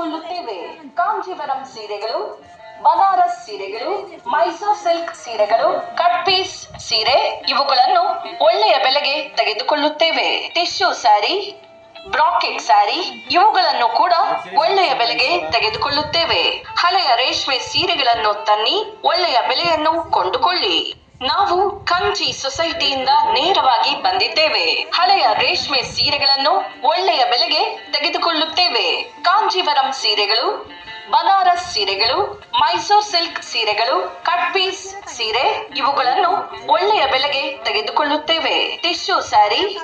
ತೆಗೆದುಕೊಳ್ಳುತ್ತೇವೆ. ಕಾಂಜೀವರಂ ಸೀರೆಗಳು, ಬನಾರಸ್ ಸೀರೆಗಳು, ಮೈಸೂರ್ ಸಿಲ್ಕ್ ಸೀರೆಗಳು, ಕಟ್ ಪೀಸ್ ಸೀರೆ, ಇವುಗಳನ್ನು ಒಳ್ಳೆಯ ಬೆಲೆಗೆ ತೆಗೆದುಕೊಳ್ಳುತ್ತೇವೆ. ಟಿಶ್ಯೂ ಸ್ಯಾರಿ, ಬ್ರಾಕೆಟ್ ಸ್ಯಾರಿ, ಇವುಗಳನ್ನು ಕೂಡ ಒಳ್ಳೆಯ ಬೆಲೆಗೆ ತೆಗೆದುಕೊಳ್ಳುತ್ತೇವೆ. ಹಳೆಯ ರೇಷ್ಮೆ ಸೀರೆಗಳನ್ನು ತನ್ನಿ, ಒಳ್ಳೆಯ ಬೆಲೆಯನ್ನು ಕೊಂಡುಕೊಳ್ಳಿ. ನಾವು ಕಂಚಿ ಸೊಸೈಟಿಯಿಂದ ನೇರವಾಗಿ ಬಂದಿದ್ದೇವೆ. ಹಳೆಯ ರೇಷ್ಮೆ ಸೀರೆಗಳನ್ನು ಒಳ್ಳೆಯ ಬೆಲೆಗೆ ತೆಗೆದುಕೊಳ್ಳುತ್ತೇವೆ. ಕಾಂಜೀವರಂ ಸೀರೆಗಳು, ಬನಾರಸ್ ಸೀರೆಗಳು, ಮೈಸೂರ್ ಸಿಲ್ಕ್ ಸೀರೆಗಳು, ಕಟ್ ಪೀಸ್ ಸೀರೆ, ಇವುಗಳನ್ನು ಒಳ್ಳೆಯ ಬೆಲೆಗೆ ತೆಗೆದುಕೊಳ್ಳುತ್ತೇವೆ. ಟಿಶ್ಯೂ ಸ್ಯಾರಿ,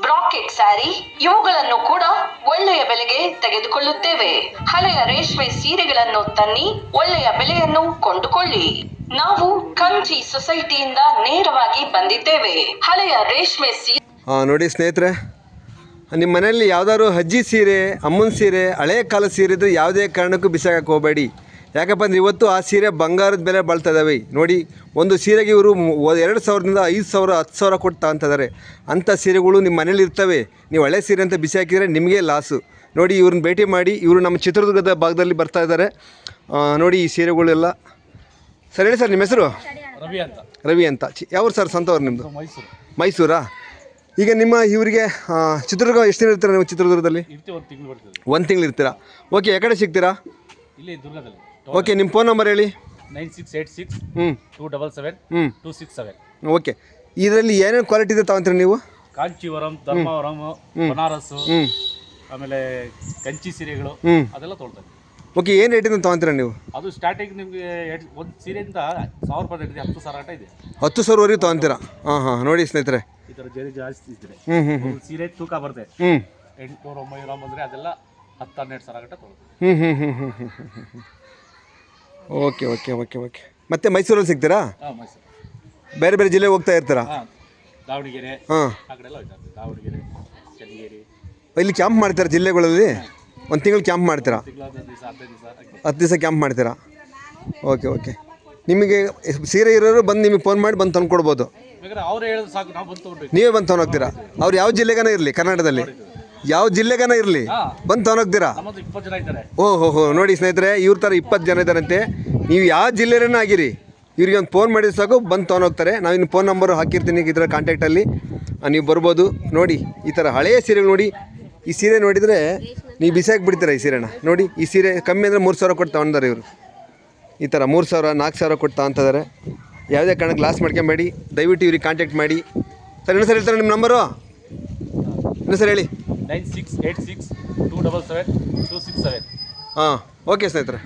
ಬ್ರಾಕೆಟ್ ಸ್ಯಾರಿ, ಇವುಗಳನ್ನು ಕೂಡ ಒಳ್ಳೆಯ ಬೆಲೆಗೆ ತೆಗೆದುಕೊಳ್ಳುತ್ತೇವೆ. ಹಳೆಯ ರೇಷ್ಮೆ ಸೀರೆಗಳನ್ನು ತನ್ನಿ ಒಳ್ಳೆಯ ಬೆಲೆಯನ್ನು ಕೊಂಡುಕೊಳ್ಳಿ. ನಾವು ಕಂಚಿ ಸೊಸೈಟಿಯಿಂದ ನೇರವಾಗಿ ಬಂದಿದ್ದೇವೆ. ಹಳೆಯ ರೇಷ್ಮೆ ಸೀರೆ ನೋಡಿ ಸ್ನೇಹಿತರೆ, ನಿಮ್ಮ ಮನೆಯಲ್ಲಿ ಯಾವ್ದಾದ್ರು ಅಜ್ಜಿ ಸೀರೆ, ಅಮ್ಮನ ಸೀರೆ, ಹಳೆ ಕಾಲ ಸೀರೆ ಇದ್ರೆ ಯಾವುದೇ ಕಾರಣಕ್ಕೂ ಬಿಸಾಕಕ್ಕೆ ಹೋಗಬೇಡಿ. ಯಾಕಪ್ಪ ಅಂದ್ರೆ ಇವತ್ತು ಆ ಸೀರೆ ಬಂಗಾರದ ಬೆಲೆ ಬಾಳ್ತಾ ಇದಾವೆ ನೋಡಿ, ಒಂದು ಸೀರೆಗೆ ಇವರು ಎರಡು ಸಾವಿರದಿಂದ ಐದು ಸಾವಿರ, ಹತ್ತು ಸಾವಿರ ಕೊಟ್ಟು ತಗೊಂತಿದ್ದಾರೆ ಅಂಥ ಸೀರೆಗಳು ನಿಮ್ಮ ಮನೇಲಿ ಇರ್ತವೆ. ನೀವು ಹಳೆ ಸೀರೆ ಅಂತ ಬಿಸಿ ಹಾಕಿದರೆ ನಿಮಗೆ ಲಾಸು ನೋಡಿ, ಇವ್ರನ್ನ ಭೇಟಿ ಮಾಡಿ ಇವರು ನಮ್ಮ ಚಿತ್ರದುರ್ಗದ ಭಾಗದಲ್ಲಿ ಬರ್ತಾ ಇದ್ದಾರೆ. ನೋಡಿ ಈ ಸೀರೆಗಳೆಲ್ಲ. ಸರ್ ಹೇಳಿ ಸರ್ ನಿಮ್ಮ ಹೆಸರು? ರವಿ ಅಂತ. ರವಿ ಅಂತ. ಚಿ ಯಾವ ಸರ್ ಅವ್ರು ನಿಮ್ಮದು ಮೈಸೂರು. ಮೈಸೂರಾ? ಈಗ ನಿಮ್ಮ ಇವರಿಗೆ ಚಿತ್ರದುರ್ಗ ಎಷ್ಟು ದಿನ ಇರ್ತೀರಾ ನೀವು ಚಿತ್ರದುರ್ಗದಲ್ಲಿ? ಇರ್ತೀವಿ ಒಂದು ತಿಂಗಳು ಬರ್ತದೆ ಒಂದು ತಿಂಗಳು ಇರ್ತೀರಾ? ಓಕೆ ಯಾಕಡೆ ಸಿಗ್ತೀರಾ? ಇಲ್ಲಿ ದುರ್ಗದಲ್ಲಿ. ಓಕೆ ನಿಮ್ಮ ಫೋನ್ ನಂಬರ್ ಹೇಳಿ. ನೈನ್ ಸಿಕ್ಸ್ ಏಟ್ ಸಿಕ್ಸ್ ಹ್ಞೂ ಟೂ ಡಬಲ್ ಸೆವೆನ್ ಹ್ಞೂ ಟೂ ಸಿಕ್ಸ್ ಸೆವೆನ್. ಓಕೆ ಇದರಲ್ಲಿ ಏನೇನು ಕ್ವಾಲಿಟಿ ಇದೆ ತಗೊಂತೀರಾ ನೀವು? ಕಾಂಚೀವರಂ ಧರ್ಮವರಂ ಬನಾರಸ್ ಹ್ಞೂ ಆಮೇಲೆ ಕಂಚಿ ಸೀರೆಗಳು ಹ್ಞೂ ಅದೆಲ್ಲ ತೊಗೊಳ್ತಾರೆ ಓಕೆ ಏನು ರೇಟಿಂದ ತೊಗೊಂತೀರಾ ನೀವು? ಅದು ಸ್ಟಾರ್ಟಿಂಗ್ ನಿಮಗೆ ಒಂದು ಸೀರೆಯಿಂದ ಸಾವಿರ ರೂಪಾಯಿ ಇದೆ ಹತ್ತು ಸಾವಿರ ಗಂಟೆ ಇದೆ. ಹತ್ತು ಸಾವಿರವರೆಗೆ ತೊಗೊಂತೀರಾ? ಹಾಂ ಹಾಂ ನೋಡಿ ಸ್ನೇಹಿತರೆ. ಈ ಥರ ಜೇರಿ ಜಾಸ್ತಿ ಇದ್ರೆ. ಹ್ಞೂ ಹ್ಞೂ ಹ್ಞೂ ಒಂದು ಸೀರೆ ತೂಕ ಬರುತ್ತೆ ಹ್ಞೂ ಎಂಟುನೂರು ಒಂಬೈನೂರ ಬಂದರೆ ಅದೆಲ್ಲ ಹತ್ತು ಹನ್ನೆರಡು ಸಾವಿರ ಗಂಟೆ ತೊಗೊಳ್ತೀವಿ ಹ್ಞೂ ಹ್ಞೂ ಹ್ಞೂ ಹ್ಞೂ ಹ್ಞೂ ಹ್ಞೂ ಹ್ಞೂ ಓಕೆ ಓಕೆ ಓಕೆ ಓಕೆ ಮತ್ತೆ ಮೈಸೂರಲ್ಲಿ ಸಿಗ್ತೀರಾ? ಹಾಂ ಮೈಸೂರು. ಬೇರೆ ಬೇರೆ ಜಿಲ್ಲೆಗೆ ಹೋಗ್ತಾ ಇರ್ತೀರಾ? ಹಾಂ ದಾವಣಗೆರೆ. ಹಾಂ. ಆ ಕಡೆ ಎಲ್ಲ ಹೋಯ್ತಾರೆ ದಾವಣಗೆರೆ ಚನ್ನಗಿರಿ. ಇಲ್ಲಿ ಕ್ಯಾಂಪ್ ಮಾಡ್ತಾರೆ ಜಿಲ್ಲೆಗಳಲ್ಲಿ? ಒಂದು ತಿಂಗಳು ಕ್ಯಾಂಪ್ ಮಾಡ್ತೀರಾ? ಹತ್ತು ದಿವಸ ಕ್ಯಾಂಪ್ ಮಾಡ್ತೀರಾ? ಓಕೆ ಓಕೆ ನಿಮಗೆ ಸೀರೆ ಇರೋರು ಬಂದು ನಿಮಗೆ ಫೋನ್ ಮಾಡಿ ಬಂದು ತಂದು ಕೊಡ್ಬೋದು. ನಾವು ಬಂದು ತೊಗೊಂಡೋಗ್ತೀರಾ ಅವ್ರು ಯಾವ ಜಿಲ್ಲೆಗನ ಇರಲಿ? ಕರ್ನಾಟಕದಲ್ಲಿ. ಯಾವ ಜಿಲ್ಲೆಗನ ಇರಲಿ? ಬಂದು ತೊಗೊಂಡೋಗ್ತೀರಾ ನಮ್ಮದು ಜನ ಇದ್ದಾರೆ. ಓ ಹೋ ಹೋ. ನೋಡಿ ಸ್ನೇಹಿತರೆ ಇವ್ರ ಥರ ಇಪ್ಪತ್ತು ಜನ ಇದ್ದಾರಂತೆ. ನೀವು ಯಾವ ಜಿಲ್ಲೆಯೇ ಆಗಿರಿ? ಇವ್ರಿಗೆ ಒಂದು ಫೋನ್ ಮಾಡಿದ್ರೆ ಸಾಕು ಬಂದು ತೊಗೊಂಡೋಗ್ತಾರೆ ನಾವು ಇನ್ನು ಫೋನ್ ನಂಬರು ಹಾಕಿರ್ತೀನಿ ಇದರ ಕಾಂಟ್ಯಾಕ್ಟಲ್ಲಿ ನೀವು ಬರ್ಬೋದು. ನೋಡಿ ಈ ಥರ ಹಳೆಯ ಸೀರೆಗಳು ನೋಡಿ. ಈ ಸೀರೆ ನೋಡಿದರೆ ನೀವು ಬಿಸಾಕಿ ಬಿಡ್ತೀರ ಈ ಸೀರೆನ? ನೋಡಿ ಈ ಸೀರೆ ಕಮ್ಮಿ ಅಂದರೆ ಮೂರು ಸಾವಿರ ಕೊಟ್ಟು ತೊಗೊಂಡಾರೆ ಇವರು. ಈ ಥರ ಮೂರು ಸಾವಿರ ನಾಲ್ಕು ಸಾವಿರ ಕೊಟ್ಟು ತಗೊಂತಿದ್ದಾರೆ ಯಾವುದೇ ಕಾರಣಕ್ಕೆ ಲಾಸ್ ಮಾಡ್ಕೊಂಬೇಡಿ. ದಯವಿಟ್ಟು ಇವ್ರಿಗೆ ಕಾಂಟ್ಯಾಕ್ಟ್ ಮಾಡಿ. ಸರ್ ಇನ್ನೊಂದು ಸರ್ ಹೇಳ್ತಾರೆ ನಿಮ್ಮ ನಂಬರು ಇನ್ನೊಂದು ಸರ್ ಹೇಳಿ. Nine six eight six two double seven two six seven. ಹಾಂ ಓಕೆ ಸ್ನೇಹಿತರೆ.